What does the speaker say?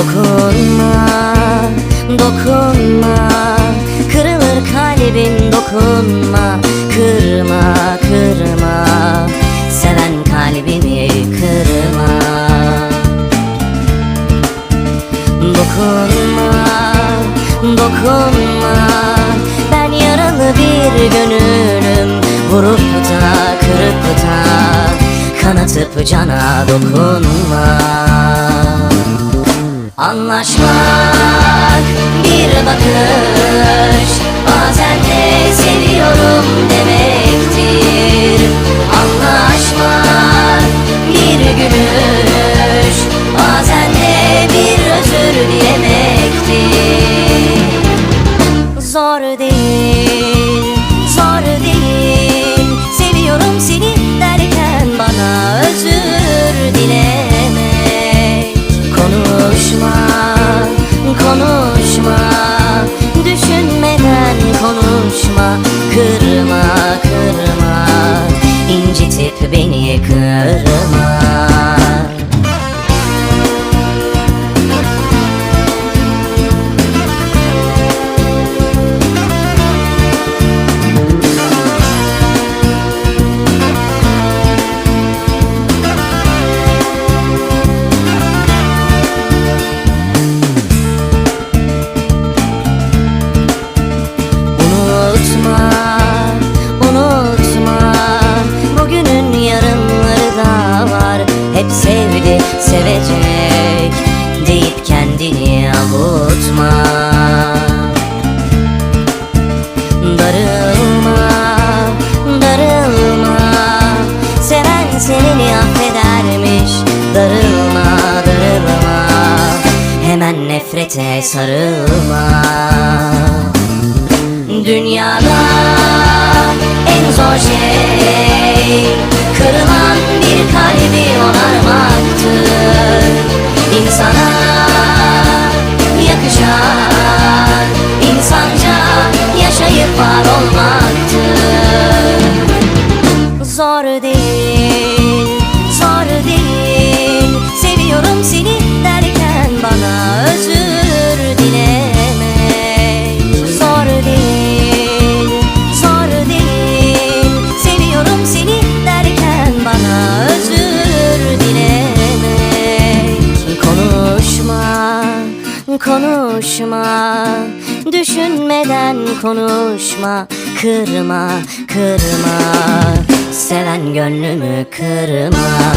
Dokunma, dokunma. Kırılır kalbim dokunma. Kırma, kırma. Seven kalbimi kırma. Dokunma, dokunma. Ben yaralı bir gönülüm. Vurup da kırıp da. Kanatıp cana dokunma. Anlaşmak dilemek Konuşma, konuşma kendini avutma. Darılma, darılma. Seven seni affedermiş. Darılma, darılma. Hemen nefrete sarılma. Dünyada en zor şey Kırılan bir kalbi onarmaktır var olmaktır Zor değil, zor değil. Seviyorum seni derken bana özür dilemek. Zor değil, zor değil. Seviyorum seni derken bana özür dilemek. Konuşma, konuşma Düşünmeden konuşma Kırma, kırma. Seven gönlümü kırma